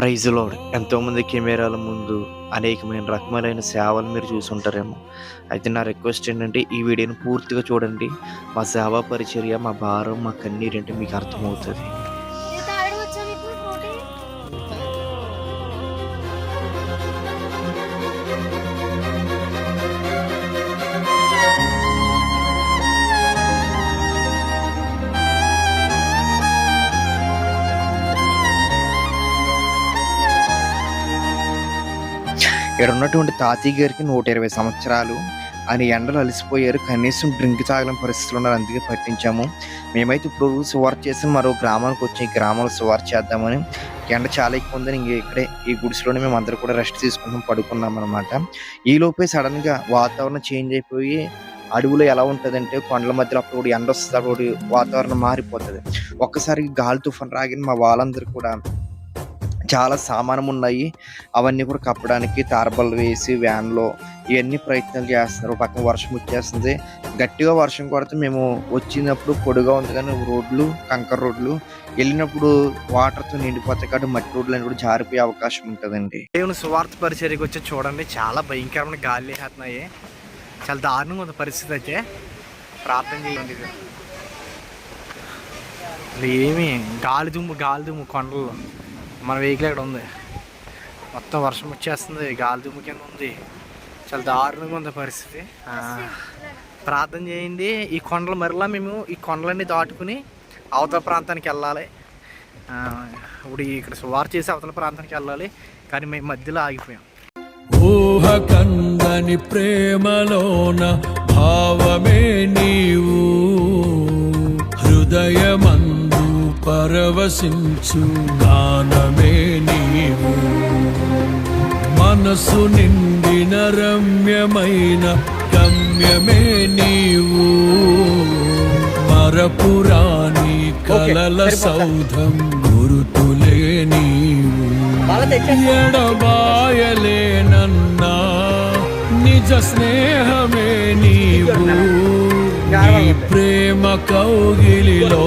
ప్రైజ్లో ఎంతోమంది కెమెరాల ముందు అనేకమైన రకములైన సేవలు మీరు చూసుంటారేమో. అయితే నా రిక్వెస్ట్ ఏంటంటే ఈ వీడియోని పూర్తిగా చూడండి. మా సేవా పరిచర్య మా భారం మా కన్నీరు అంటే మీకు అర్థమవుతుంది. ఇక్కడ ఉన్నటువంటి తాతయ్య గారికి నూట ఇరవై సంవత్సరాలు. ఆయన ఎండలు అలసిపోయారు. కనీసం డ్రింక్ తాగలేని పరిస్థితులు ఉన్నారు. అందుకే పట్టించాము. మేమైతే ఇప్పుడు సువార్ చేసి మరో గ్రామానికి వచ్చి ఈ గ్రామంలో సువార్ చేద్దామని ఎండ చాలా ఎక్కువ ఉందని ఇంకా ఇక్కడే ఈ గుడిసెలోనే మేము అందరూ కూడా రెస్ట్ తీసుకుంటాం పడుకున్నాం అనమాట ఈ లోపే సడన్గా వాతావరణం చేంజ్ అయిపోయి అడవులో ఎలా ఉంటుందంటే కొండల మధ్యలో అప్పుడు ఎండ వస్తుంది. అప్పుడు వాతావరణం మారిపోతుంది. ఒక్కసారి గాలి తుఫాన్ రాగిన మా వాళ్ళందరూ కూడా చాలా సామానం ఉన్నాయి అవన్నీ కూడా కప్పడానికి తారబలు వేసి వ్యాన్లో ఇవన్నీ ప్రయత్నాలు చేస్తున్నారు పక్కన వర్షం వచ్చేస్తుంది. గట్టిగా వర్షం కొడితే మేము వచ్చినప్పుడు పొడిగా ఉంది కానీ రోడ్లు కంకర రోడ్లు వెళ్ళినప్పుడు వాటర్తో నిండిపోతాయి కాబట్టి మట్టి రోడ్లు అని కూడా జారిపోయే అవకాశం ఉంటుందండి. దేవుని సువార్త పరిచర్యకి వచ్చి చూడండి. చాలా భయంకరమైన గాలి వేస్తున్నాయి చాలా దారుణంగా ఉంది పరిస్థితి అయితే. ప్రార్థన చేయండి ఇది. ఏమి? గాలి దుమ్ము గాలి దుమ్ము కొండల్లో. మన వెహికల్ ఇక్కడ ఉంది? మొత్తం వర్షం వచ్చేస్తుంది గాలి దుమ్ము కింద ఉంది. చాలా దారుణంగా ఉంది పరిస్థితి. ప్రార్థన చేయండి. ఈ కొండలు మరలా మేము ఈ కొండలన్నీ దాటుకుని అవతల ప్రాంతానికి వెళ్ళాలి. ఇప్పుడు ఇక్కడ సువార్ చేసి అవతల ప్రాంతానికి వెళ్ళాలి. కానీ మేము మధ్యలో ఆగిపోయాం. ఊహ కందని ప్రేమలోన భావమే నీవు. హృదయమంద పరవశించు గానమే నీవు. మనసు నిండిన రమ్యమైన గమ్యమే నీవు. మరపురాని కలల సౌధం గురుతులే నీవు. ఎడబాయలేనన్నా నిజ స్నేహమే నీవు. ప్రేమ కౌగిలిలో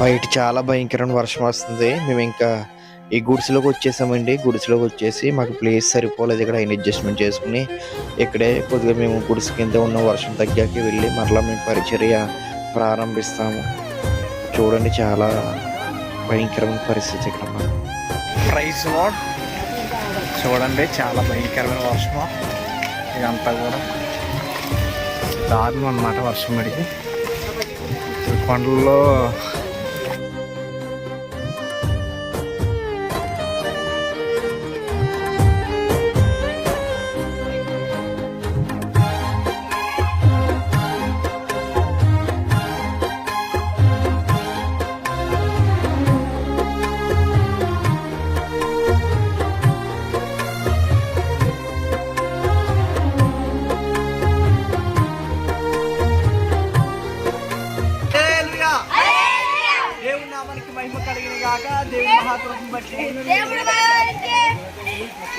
బయట చాలా భయంకరమైన వర్షం వస్తుంది. మేము ఇంకా ఈ గుడిసెలోకి వచ్చేసామండి. గుడిసెలోకి వచ్చేసి మాకు ప్లేస్ సరిపోలేదు. ఇక్కడ ఆయన అడ్జస్ట్మెంట్ చేసుకుని ఇక్కడే కొద్దిగా మేము గుడిసె కింద ఉన్న వర్షం తగ్గాక వెళ్ళి మరలా మేము పరిచర్య ప్రారంభిస్తాము. చూడండి చాలా భయంకరమైన పరిస్థితి ఇక్కడ ప్రైస్ వాట్ చూడండి చాలా భయంకరమైన వర్షం ఇదంతా కూడా దారుణం అన్నమాట వర్షం మడికి కొండల్లో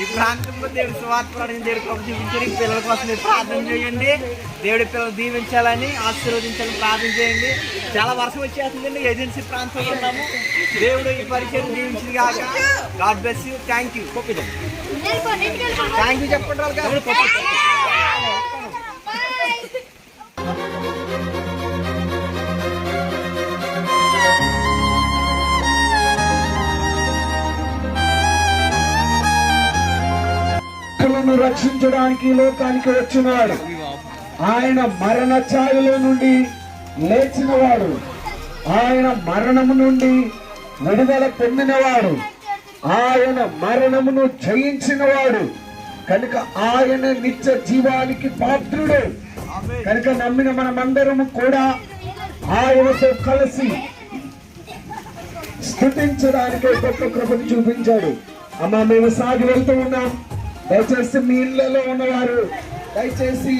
ఈ ప్రాంతంలో దేవుడి స్వార్థ ప్రార్థన దేవుడి కృప చూపించండి ఈ పిల్లల కోసం మీరు ప్రార్థన చేయండి. దేవుడి పిల్లలు దీవించాలని ఆశీర్వదించాలని ప్రార్థన చేయండి. చాలా వర్షం వచ్చేస్తుందండి. ఏజెన్సీ ప్రాంతంలో ఉన్నాము. దేవుడు ఈ పరిచయం దీవించింది కాక. God bless you thank you. Thank you చెప్పండి భక్తులను రక్షించడానికి లోకానికి వచ్చినాడు. ఆయన మరణ ఛాయలో నుండి లేచినవాడు. ఆయన మరణము నుండి విడుదల పొందినవాడు. ఆయన మరణమును జయించినవాడు. కనుక ఆయన నిత్య జీవానికి పాత్రుడు. కనుక నమ్మిన మనమందరము కూడా ఆయనతో కలిసి స్థుతించడానికే గొప్ప కృపను చూపించాడు. అమ్మ మేము సాగి వెళ్తూ ఉన్నాం. దయచేసి మీ ఇళ్ళలో ఉన్నవారు దయచేసి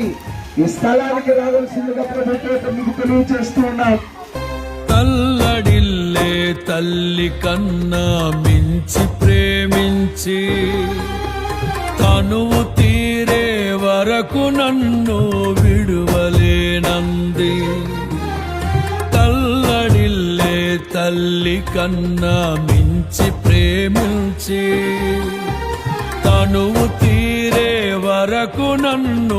ఈ స్థలానికి రావాల్సిందిగా ప్రభుత్వం మీకు తెలియజేస్తూ ఉన్నాం. తల్లడిల్లే తల్లి కన్నా మించి ప్రేమించి తనువు తీరే వరకు నన్ను విడువలేనంది. తల్లడిల్లే తల్లి కన్నా మించి ప్రేమించి నువ్వు తీరే వరకు నన్ను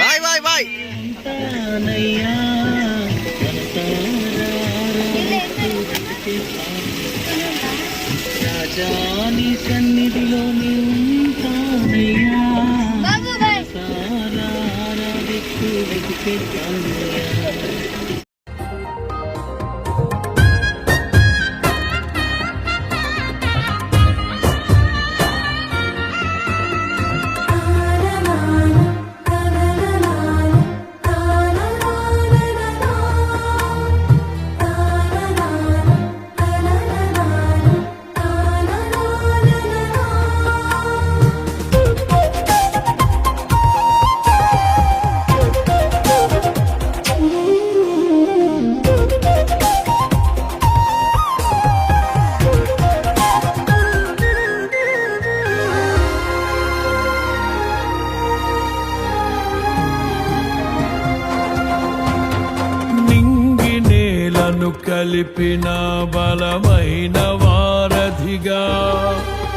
బాయ్ బాయ్ బాయ్. రాజాని సన్నిధిలో నీ ఉంటానయ్యా సారా దిక్కు వెతికేస్తానయ్యా కలిపిన బలమైన వారధిగా.